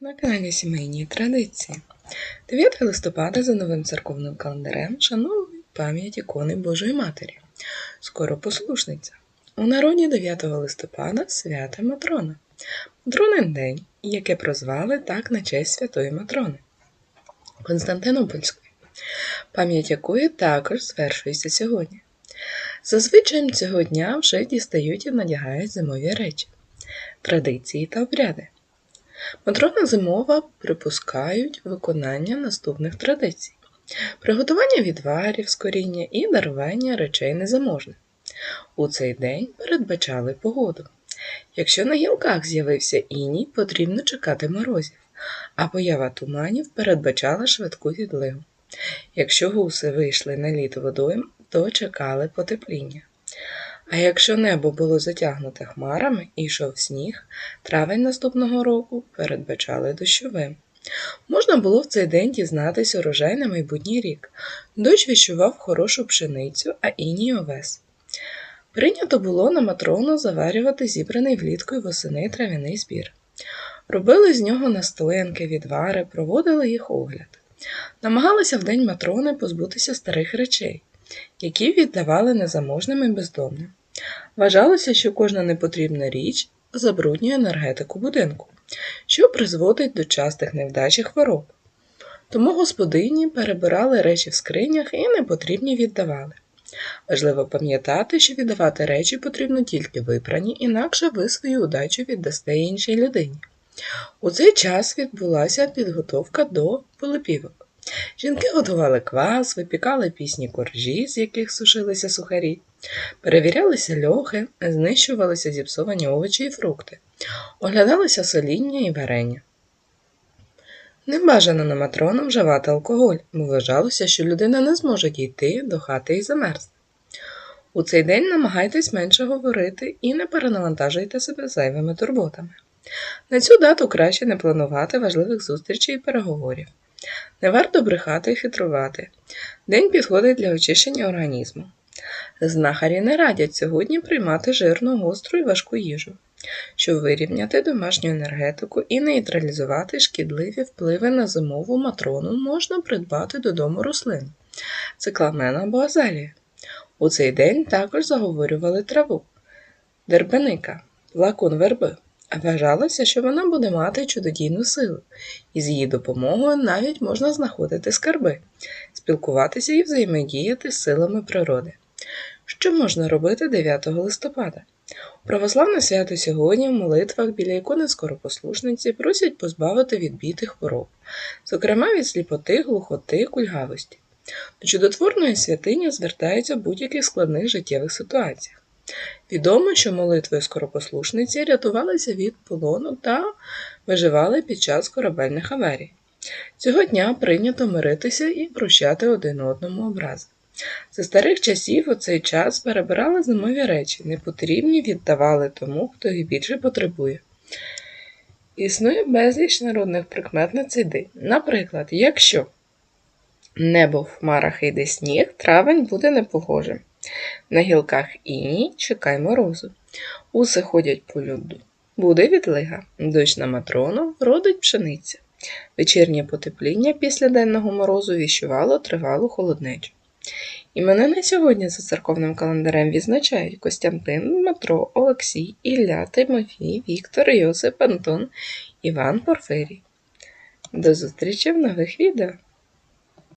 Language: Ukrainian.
на каналі Сімейні Традиції. 9 листопада за новим церковним календарем шанують пам'ять ікони Божої Матері. Скоро послушниця. У народі 9 листопада свята Матрона. Матронин день, яке прозвали так на честь святої Матрони Константинопольської, пам'ять якої також звершується сьогодні. Зазвичай цього дня вже дістають і надягають зимові речі, традиції та обряди. Матрона зимова припускають виконання наступних традицій: приготування відварів з коріння і дарування речей незаможних. У цей день передбачали погоду. Якщо на гілках з'явився іній, потрібно чекати морозів, а поява туманів передбачала швидку відлигу. Якщо гуси вийшли на лід водою, то чекали потепління. А якщо небо було затягнуте хмарами і йшов сніг, травень наступного року передбачали дощовим. Можна було в цей день дізнатись урожай на майбутній рік. Дощ віщував хорошу пшеницю, а іній овес. Прийнято було на матрону заварювати зібраний влітку й восени трав'яний збір. Робили з нього настоянки, відвари, проводили їх огляд. Намагалися в день матрони позбутися старих речей, які віддавали незаможним і бездомним. Вважалося, що кожна непотрібна річ забруднює енергетику будинку, що призводить до частих невдач і хвороб. Тому господині перебирали речі в скринях і непотрібні віддавали. Важливо пам'ятати, що віддавати речі потрібно тільки випрані, інакше ви свою удачу віддасте іншій людині. У цей час відбулася підготовка до полипівок. Жінки готували квас, випікали пісні коржі, з яких сушилися сухарі, перевірялися льохи, знищувалися зіпсовані овочі і фрукти, оглядалися соління і варення. Не бажано на матрону вживати алкоголь, бо вважалося, що людина не зможе дійти до хати і замерзне. У цей день намагайтесь менше говорити і не перенавантажуйте себе зайвими турботами. На цю дату краще не планувати важливих зустрічей і переговорів. Не варто брехати і хитрувати. День підходить для очищення організму. Знахарі не радять сьогодні приймати жирну, гостру і важку їжу, щоб вирівняти домашню енергетику і нейтралізувати шкідливі впливи на зимову матрону можна придбати додому рослин цикламен або азалія. У цей день також заговорювали траву, дербеника, лакун верби. Вважалося, що вона буде мати чудодійну силу, і з її допомогою навіть можна знаходити скарби, спілкуватися і взаємодіяти з силами природи. Що можна робити 9 листопада? У православне свято сьогодні в молитвах біля ікони скоропослушниці просять позбавити від бід хвороб, зокрема від сліпоти, глухоти, кульгавості. До чудотворної святині звертаються в будь-яких складних життєвих ситуаціях. Відомо, що молитвою скоропослушниці рятувалися від полону та виживали під час корабельних аварій. Цього дня прийнято миритися і прощати один одному образи. За старих часів у цей час перебирали зимові речі, непотрібні віддавали тому, хто їх більше потребує. Існує безліч народних прикмет на цей день. Наприклад, якщо небо в хмарах йде сніг, травень буде непогожим. На гілках іній чекай морозу. Уси ходять по льоду. Буде відлига, дощ на матрону родить пшениця. Вечірнє потепління після денного морозу віщувало тривалу холоднечу. Імена на сьогодні за церковним календарем відзначають Костянтин, Дмитро, Олексій, Ілля, Тимофій, Віктор, Йосип, Антон, Іван Порфирій. До зустрічі в нових відео!